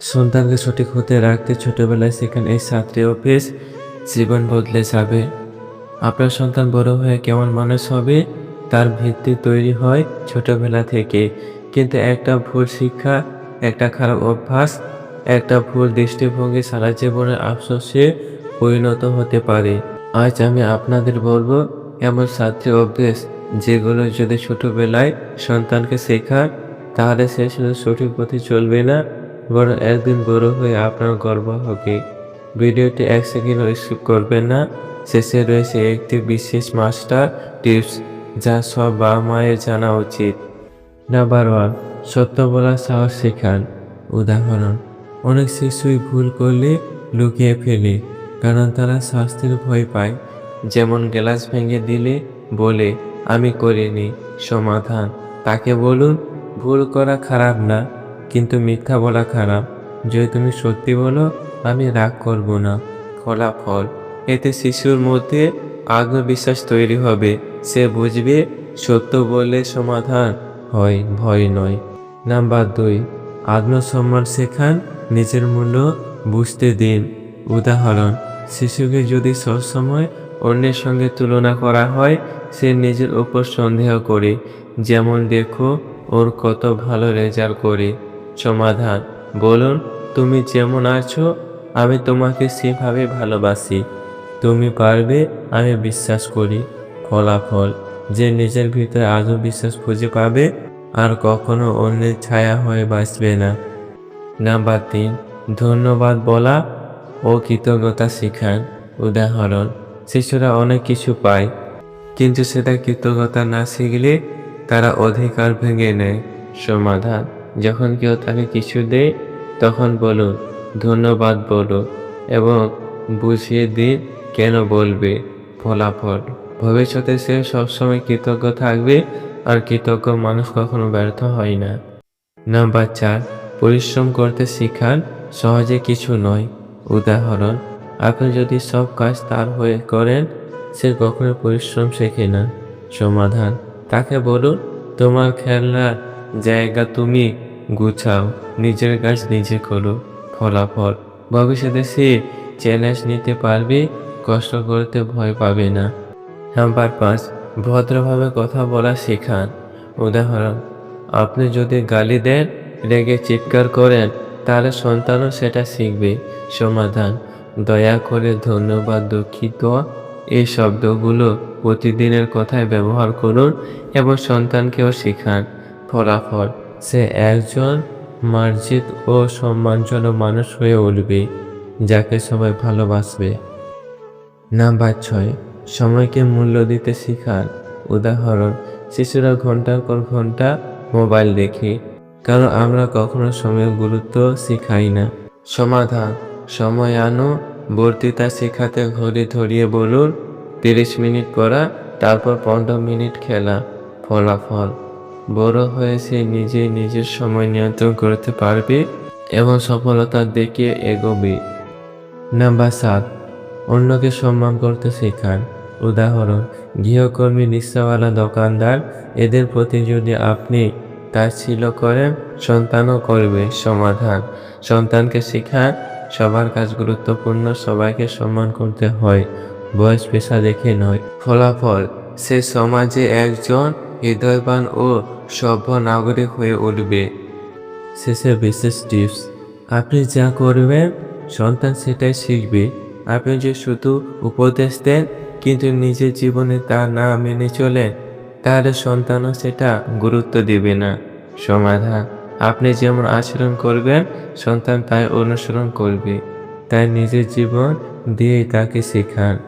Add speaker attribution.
Speaker 1: সন্তানকে সঠিক হতে রাখতে ছোটবেলায় শেখান এই সাতটি অভ্যেস জীবন বদলে যাবে। আপনার সন্তান বড় হয়ে কেমন মানুষ হবে, তার ভিত্তি তৈরি হয় ছোটবেলা থেকে। কিন্তু একটা ভুল শিক্ষা, একটা খারাপ অভ্যাস, একটা ভুল দৃষ্টিভঙ্গি সারা জীবনের আফসোসে পরিণত হতে পারে। আজ আমি আপনাদের বলব, এমন সাতটি অভ্যেস যেগুলো যদি ছোটবেলায় সন্তানকে শেখান তাহলে সে শুধু সঠিক পথে চলবে না বরং একদিন বড় হয়ে আপনার গর্ব হবে। ভিডিওটি এক সেকেন্ডও স্কিপ করবেন না। শেষে রয়েছে একটি বিশেষ মাস্টার টিপস, যা সব বাবা মায়ের জানা উচিত। নাম্বার ওয়ান, সত্য বলার সাহস শেখান। উদাহরণ, অনেক শিশুই ভুল করলে লুকিয়ে ফেলে, কারণ তারা শাস্তির ভয় পায়। যেমন গ্লাস ভেঙে দিলে বলে, আমি করিনি। সমাধান, তাকে বলুন, ভুল করা খারাপ না। কিন্তু মিথ্যা বলা খারাপ। যদি তুমি সত্যি বলো, আমি রাগ করব না। ফলাফল। এতে শিশুর মধ্যে আত্মবিশ্বাস তৈরি হবে। সে বুঝবে, সত্য বললে সমাধান হয়, ভয় নয়। নাম্বার দুই। আত্মসম্মান শেখান নিজের মূল্য বুঝতে দিন। উদাহরণ, শিশুকে যদি সবসময় অন্যের সঙ্গে তুলনা করা হয়, সে নিজের উপর সন্দেহ করে। যেমন দেখো, ওর কত ভালো রেজাল্ট করে। সমাধান। বলুন, তুমি যেমন আছো, আমি তোমাকে সেভাবে ভালোবাসি। তুমি পারবে, আমি বিশ্বাস করি। ফলাফল, যে নিজের ভিতরে আজও বিশ্বাস খুঁজে পাবে, আর কখনো অন্যের ছায়া হয়ে বাঁচবে না। নাম্বার তিন, ধন্যবাদ বলা ও কৃতজ্ঞতা শেখান। উদাহরণ, শিশুরা অনেক কিছু পায়, কিন্তু সেটা কৃতজ্ঞতা না শিখলে তারা অধিকার ভেঙে নেয়। সমাধান যখন কেউ তাকে কিছু দেয়, তখন বলুন ধন্যবাদ বলো এবং বুঝিয়ে দিন কেন বলবে ফলাফল। ভবিষ্যতে সে সবসময় কৃতজ্ঞ থাকবে আর কৃতজ্ঞ মানুষ কখনো ব্যর্থ হয় না। নাম্বার চার, পরিশ্রম করতে শিখান, সহজে কিছু নয়। উদাহরণ, আপনি যদি সব কাজ তার হয়ে করেন, সে কখনো পরিশ্রম শেখে না। সমাধান, তাকে বলুন, তোমার খেলনার জায়গা তুমি গুছাও, নিজের কাজ নিজে করো, ফলাফল। ভবিষ্যতে সে চ্যালেঞ্জ নিতে পারবে, কষ্ট করতে ভয় পাবে না। নাম্বার পাঁচ, ভদ্রভাবে কথা বলা শেখান। উদাহরণ, আপনি যদি গালি দেন, রেগে চিৎকার করেন তাহলে সন্তানও সেটা শিখবে। সমাধান, দয়া করে ধন্যবাদ, দুঃখিত, এই শব্দগুলো প্রতিদিনের কথায় ব্যবহার করুন এবং সন্তানকেও শেখান। ফলাফল সে একজন মার্জিত ও সম্মানজনক মানুষ হয়ে উঠবে, যাকে সবাই ভালোবাসবে। নাম্বার ছয়, সময়কে মূল্য দিতে শেখান উদাহরণ। শিশুরা ঘণ্টার পর ঘণ্টা মোবাইল দেখে, কারণ আমরা কখনো সময়ের গুরুত্ব শেখাই না। সমাধান সময় আনো বর্তিতা শেখাতে ঘড়ি ধরিয়ে বলুন, তিরিশ মিনিট পড়া, তারপর পনেরো মিনিট খেলা, ফলাফল। বড় হয়ে সে নিজে নিজের সময় নিয়ন্ত্রণ করতে পারবে এবং সফলতার দিকে এগোবে। নাম্বার সাত, অন্যকে সম্মান করতে শেখান। উদাহরণ, গৃহকর্মী, রিক্সাওয়ালা, দোকানদার, এদের প্রতি যদি আপনি তাচ্ছিল্য করেন, সন্তানও করবে। সমাধান, সন্তানকে শেখান। সবার কাজ গুরুত্বপূর্ণ, সবাইকে সম্মান করতে হয়। বয়স পেশা দেখে নয়। ফলাফল, সে সমাজে একজন হৃদয়বান ও সভ্য নাগরিক হয়ে উঠবে। শেষে বিশেষ টিপস আপনি যা করবেন, সন্তান সেটাই শিখবে। আপনি যে শুধু উপদেশ দেন, কিন্তু নিজের জীবনে তা না মেনে চলেন, তাহলে সন্তানও সেটা গুরুত্ব দেবে না। সমাধান। আপনি যেমন আচরণ করবেন, সন্তান তাই অনুসরণ করবে। তাই নিজের জীবন দিয়ে তাকে শেখান।